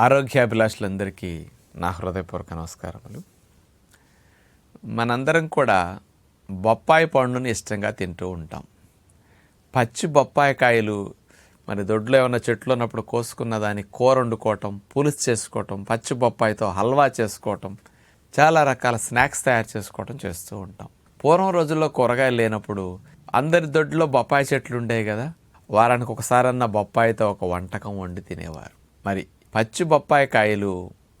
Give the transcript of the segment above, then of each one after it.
ఆరోగ్యాభిలాషులందరికీ నా హృదయపూర్వక నమస్కారములు. మనందరం కూడా బొప్పాయి పండుని ఇష్టంగా తింటూ ఉంటాం. పచ్చి బొప్పాయి కాయలు మరి దొడ్లో ఏమైనా చెట్లు ఉన్నప్పుడు కోసుకున్న దాన్ని కూర వండుకోవటం పులుసు చేసుకోవటం పచ్చి బొప్పాయితో హల్వా చేసుకోవటం చాలా రకాల స్నాక్స్ తయారు చేసుకోవటం చేస్తూ ఉంటాం. పూర్వం రోజుల్లో కూరగాయలు లేనప్పుడు అందరి దొడ్లో బొప్పాయి చెట్లు ఉండేవి కదా. వారానికి ఒకసారన్నా బొప్పాయితో ఒక వంటకం వండి తినేవారు. మరి పచ్చి బొప్పాయి కాయలు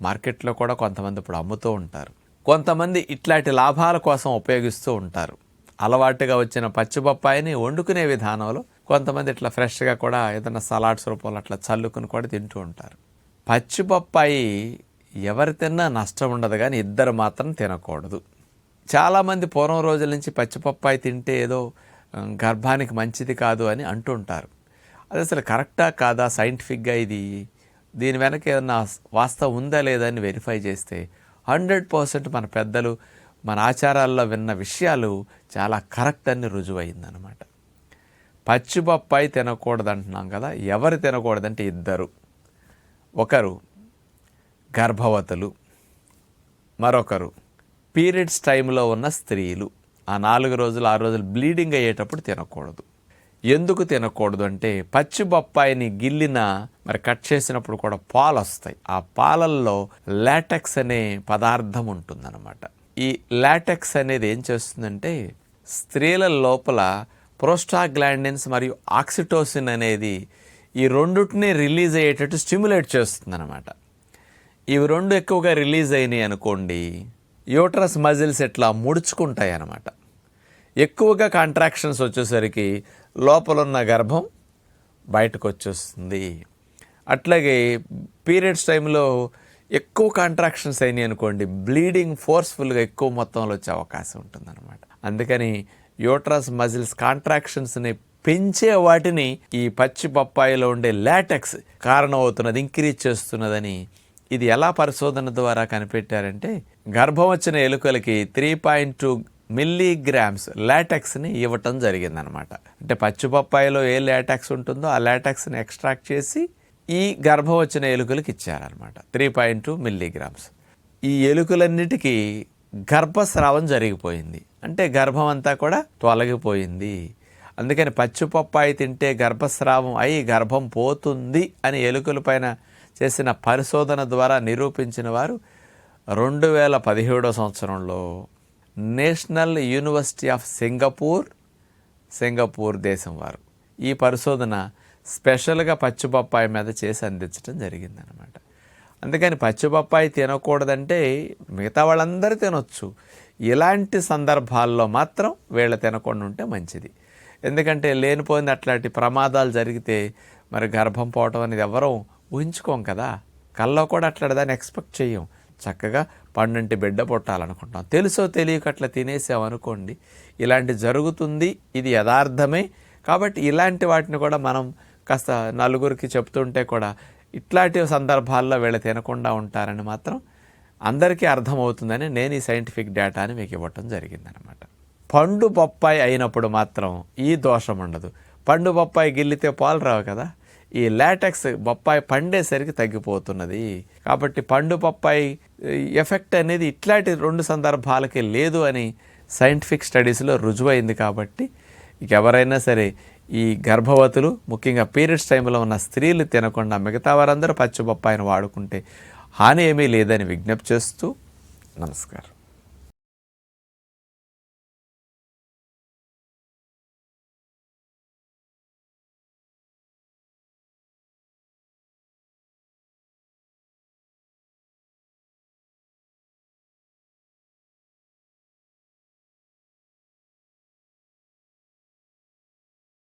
మార్కెట్లో కూడా కొంతమంది ఇప్పుడు అమ్ముతూ ఉంటారు. కొంతమంది ఇట్లాంటి లాభాల కోసం ఉపయోగిస్తూ ఉంటారు. అలవాటుగా వచ్చిన పచ్చి బొప్పాయిని వండుకునే విధానంలో కొంతమంది ఇట్లా ఫ్రెష్గా కూడా ఏదైనా సలాడ్స్ రూపంలో అట్లా చల్లుకుని కూడా తింటూ ఉంటారు. పచ్చి బొప్పాయి ఎవరు తిన్నా నష్టం ఉండదు కానీ ఇద్దరు మాత్రం తినకూడదు. చాలామంది పూర్వం రోజుల నుంచి పచ్చిపప్పాయి తింటే ఏదో గర్భానికి మంచిది కాదు అని అంటుంటారు అది అసలు కరెక్టా కాదా? సైంటిఫిక్గా ఇది దీని వెనక ఏదన్నా వాస్తవం ఉందా లేదా అని వెరిఫై చేస్తే హండ్రెడ్ పర్సెంట్ మన పెద్దలు మన ఆచారాల్లో విన్న విషయాలు చాలా కరెక్ట్ అని రుజువైందనమాట పచ్చి బొప్పాయి తినకూడదు అంటున్నాం కదా ఎవరు తినకూడదంటే ఇద్దరు. ఒకరు గర్భవతులు మరొకరు పీరియడ్స్ టైంలో ఉన్న స్త్రీలు. ఆ నాలుగు రోజులు ఆ రోజులు బ్లీడింగ్ అయ్యేటప్పుడు తినకూడదు. ఎందుకు తినకూడదు అంటే పచ్చి బొప్పాయిని గిల్లిన మరి కట్ చేసినప్పుడు కూడా పాలు వస్తాయి ఆ పాలల్లో లాటెక్స్ అనే పదార్థం ఉంటుందన్నమాట. ఈ లాటెక్స్ అనేది ఏం చేస్తుందంటే స్త్రీల లోపల ప్రోస్టాగ్లాండిన్స్ మరియు ఆక్సిటోసిన్ అనేది ఈ రెండుటిని రిలీజ్ అయ్యేటట్టు స్టిమ్యులేట్ చేస్తుందన్నమాట. ఇవి రెండు ఎక్కువగా రిలీజ్ అయినాయి అనుకోండి యూట్రస్ మజిల్స్ ఇట్లా ముడుచుకుంటాయి అన్నమాట ఎక్కువగా కాంట్రాక్షన్స్ వచ్చేసరికి లోపలున్న గర్భం బయటకు వచ్చేస్తుంది అట్లాగే పీరియడ్స్ టైంలో ఎక్కువ కాంట్రాక్షన్స్ అయినాయి అనుకోండి బ్లీడింగ్ ఫోర్స్ఫుల్గా ఎక్కువ మొత్తంలో వచ్చే అవకాశం ఉంటుందన్నమాట. అందుకని యూట్రస్ మజిల్స్ కాంట్రాక్షన్స్ని పెంచే వాటిని ఈ పచ్చి బొప్పాయిలో ఉండే లాటెక్స్ కారణమవుతున్నది ఇంక్రీజ్ చేస్తున్నదని ఇది ఎలా పరిశోధన ద్వారా కనిపెట్టారంటే గర్భం వచ్చిన ఎలుకలకి త్రీ పాయింట్ టూ మిల్లీగ్రామ్స్ లాటెక్స్ని ఇవ్వటం జరిగిందనమాట అంటే పచ్చిపప్పాయిలో ఏ లాటెక్స్ ఉంటుందో ఆ లాటెక్స్ని ఎక్స్ట్రాక్ట్ చేసి ఈ గర్భం వచ్చిన ఎలుకలకి ఇచ్చారనమాట త్రీ పాయింట్ టూ మిల్లీగ్రామ్స్. ఈ ఎలుకలన్నిటికీ గర్భస్రావం జరిగిపోయింది. అంటే గర్భం అంతా కూడా తొలగిపోయింది. అందుకని పచ్చిపప్పాయి తింటే గర్భస్రావం అయి గర్భం పోతుంది అని ఎలుకల పైన చేసిన పరిశోధన ద్వారా నిరూపించిన వారు రెండు వేల పదిహేడో సంవత్సరంలో national university of Singapore Singapore దేశం వారు. ఈ పరిశోధన స్పెషల్గా పచ్చి బొప్పాయి మీద చేసి అందించడం జరిగిందనమాట అందుకని పచ్చిపప్పాయి తినకూడదంటే మిగతా వాళ్ళందరూ తినొచ్చు. ఇలాంటి సందర్భాల్లో మాత్రం వీళ్ళు తినకుండా ఉంటే మంచిది. ఎందుకంటే లేనిపోయింది అట్లాంటి ప్రమాదాలు జరిగితే మరి గర్భం పోవటం అనేది ఎవరూ ఊహించుకోం కదా. కల్లో కూడా అట్లాంటి దాన్ని ఎక్స్పెక్ట్ చేయం చక్కగా పండంటి బిడ్డ పుట్టాలనుకుంటాం తెలుసో తెలియక అట్లా తినేసామనుకోండి ఇలాంటి జరుగుతుంది ఇది యథార్థమే. కాబట్టి ఇలాంటి వాటిని కూడా మనం కాస్త నలుగురికి చెప్తుంటే కూడా ఇట్లాంటి సందర్భాల్లో వీళ్ళు తినకుండా ఉంటారని మాత్రం అందరికీ అర్థమవుతుందని నేను ఈ సైంటిఫిక్ డేటాని మీకు ఇవ్వటం జరిగిందనమాట. పండు బొప్పాయి అయినప్పుడు మాత్రం ఈ దోషం ఉండదు. పండు బొప్పాయి గిల్లితే పాలు రావు కదా. ఈ లాటెక్స్ బొప్పాయి పండేసరికి తగ్గిపోతున్నది. కాబట్టి పండు బొప్పాయి ఎఫెక్ట్ అనేది ఇట్లాంటి రెండు సందర్భాలకి లేదు అని సైంటిఫిక్ స్టడీస్లో రుజువైంది కాబట్టి ఇక ఎవరైనా సరే ఈ గర్భవతులు ముఖ్యంగా పీరియడ్స్ టైంలో ఉన్న స్త్రీలు తినకుండా మిగతా వారందరూ పచ్చి బొప్పాయిని వాడుకుంటే హాని ఏమీ లేదని విజ్ఞప్తి చేస్తూ నమస్కారం.